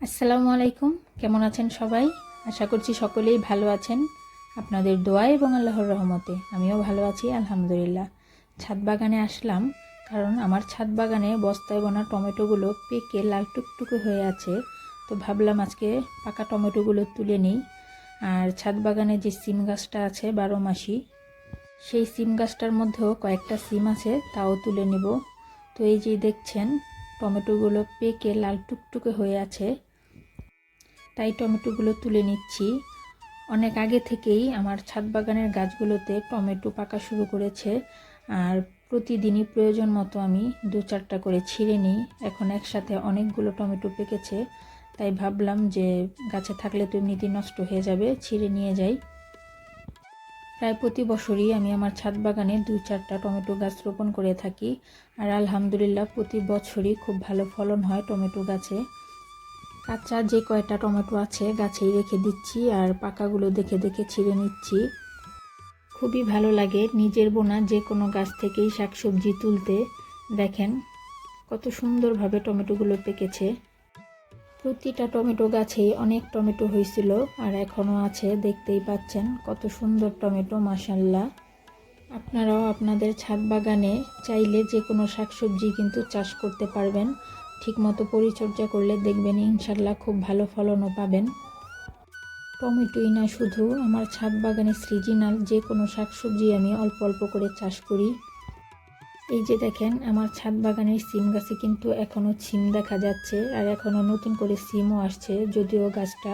আসসালামু আলাইকুম। কেমন আছেন সবাই? আশা করছি সকলেই ভালো আছেন। আপনাদের দোয়া এবং আল্লাহর রহমতে আমিও ভালো আছি, আলহামদুলিল্লাহ। ছাদ বাগানে আসলাম কারণ আমার ছাদ বাগানে বস্তায় বোনা টমেটোগুলো পেকে লাল টুকটুকে হয়ে আছে। তো ভাবলাম আজকে পাকা টমেটোগুলো তুলে নিই। আর ছাদ বাগানে যে সিম গাছটা আছে বারো মাসি, সেই সিম গাছটার মধ্যেও কয়েকটা সিম আছে, তাও তুলে নেব। তো এই যে দেখছেন, টমেটোগুলো পেকে লাল টুকটুকে হয়ে আছে। তাই টমেটোগুলো তুলে নিচ্ছি। অনেক আগে থেকেই আমার ছাদ বাগানের গাছগুলোতে টমেটো পাকা শুরু করেছে। আর প্রতিদিনই প্রয়োজন মতো আমি দু চারটা করে ছিঁড়ে নিই। এখন একসাথে অনেকগুলো টমেটো পেকেছে। তাই ভাবলাম যে গাছে থাকলে তো এমনিতেই নষ্ট হয়ে যাবে, ছিঁড়ে নিয়ে যাই। প্রায় প্রতি বছরই আমি আমার ছাদ বাগানে দু চারটা টমেটো গাছ রোপণ করে থাকি। আর আলহামদুলিল্লাহ প্রতি বছরই খুব ভালো ফলন হয় টমেটো গাছে। কাঁচা যে কয়টা টমেটো আছে গাছেই রেখে দিচ্ছি আর পাকাগুলো দেখে দেখে ছিঁড়ে নিচ্ছি। খুবই ভালো লাগে নিজের বোনা যে কোনো গাছ থেকেই শাকসবজি তুলতে। দেখেন, কত সুন্দরভাবে টমেটোগুলো পেকেছে। প্রতিটা টমেটো গাছেই অনেক টমেটো হয়েছিল আর এখনও আছে, দেখতেই পাচ্ছেন কত সুন্দর টমেটো মাসাল্লাহ আপনারাও আপনাদের ছাদ বাগানে চাইলে যে কোনো শাকসবজি কিন্তু চাষ করতে পারবেন। ঠিকমতো পরিচর্যা করলে দেখবেন ইনশাল্লাহ খুব ভালো ফলনও পাবেন। টমেটোই না শুধু, আমার ছাদ বাগানে সৃজিনাল যে কোনো শাকসবজি আমি অল্প অল্প করে চাষ করি। এই যে দেখেন, আমার ছাদ বাগানের সিম গাছে কিন্তু এখনও সিম দেখা যাচ্ছে আর এখনও নতুন করে সিমও আসছে, যদিও গাছটা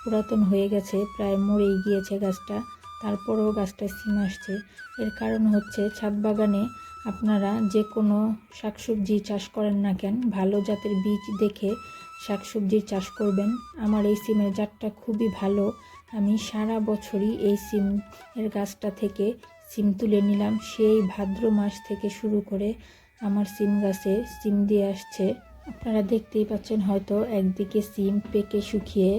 পুরাতন হয়ে গেছে, প্রায় মরেই গিয়েছে গাছটা। তারপরেও গাছটা সিম আসছে। এর কারণ হচ্ছে ছাদ বাগানে আপনারা যে কোনো শাকসবজি চাষ করেন না কেন, ভালো জাতের বীজ দেখে শাকসবজির চাষ করবেন। আমার এই সিমের জাতটা খুবই ভালো। আমি সারা বছরই এই সিম এর গাছটা থেকে সিম তুলে নিলাম। সেই ভাদ্র মাস থেকে শুরু করে আমার সিম গাছে সিম দিয়ে আসছে। আপনারা দেখতেই পাচ্ছেন হয়তো একদিকে সিম পেকে শুকিয়ে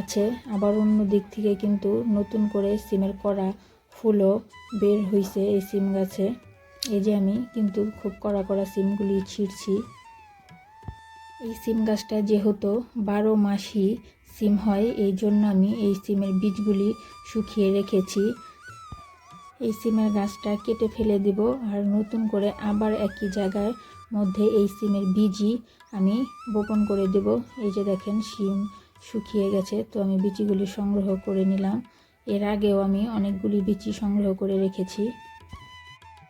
আছে। আবার অন্য দিক থেকে কিন্তু নতুন করে সিমের কড়া ফুলও বের হয়েছে এই সিম গাছে। এই যে আমি কিন্তু খুব কড়া কড়া সিমগুলি ছিঁড়ছি। এই সিম গাছটা যেহেতু বারো মাসই সিম হয়, এই জন্য আমি এই সিমের বীজগুলি শুকিয়ে রেখেছি। এই সিমের গাছটা কেটে ফেলে দিব আর নতুন করে আবার একই জায়গার মধ্যে এই সিমের বীজই আমি বপন করে দেব। এই যে দেখেন, সিম শুকিয়ে গেছে, তো আমি বিচিগুলি সংগ্রহ করে নিলাম। এর আগেও আমি অনেকগুলি বিচি সংগ্রহ করে রেখেছি।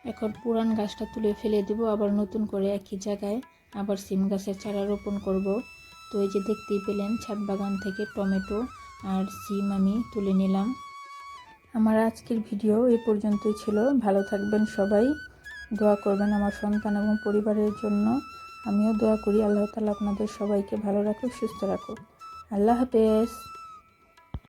এখন পুরান গাছটা তুলে ফেলে দেব, আবার নতুন করে একই জায়গায় আবার সিম গাছের চারা রোপণ করব। তো এই যে দেখতেই পেলেন, ছাদ বাগান থেকে টমেটো আর সিম আমি তুলে নিলাম। আমার আজকের ভিডিও এই পর্যন্তই ছিল। ভালো থাকবেন সবাই। দোয়া করবেন আমার সন্তান এবং পরিবারের জন্য। আমিও দোয়া করি, আল্লাহ তালা আপনাদের সবাইকে ভালো রাখুক, সুস্থ রাখুক। আল্লাহ হাফেজ।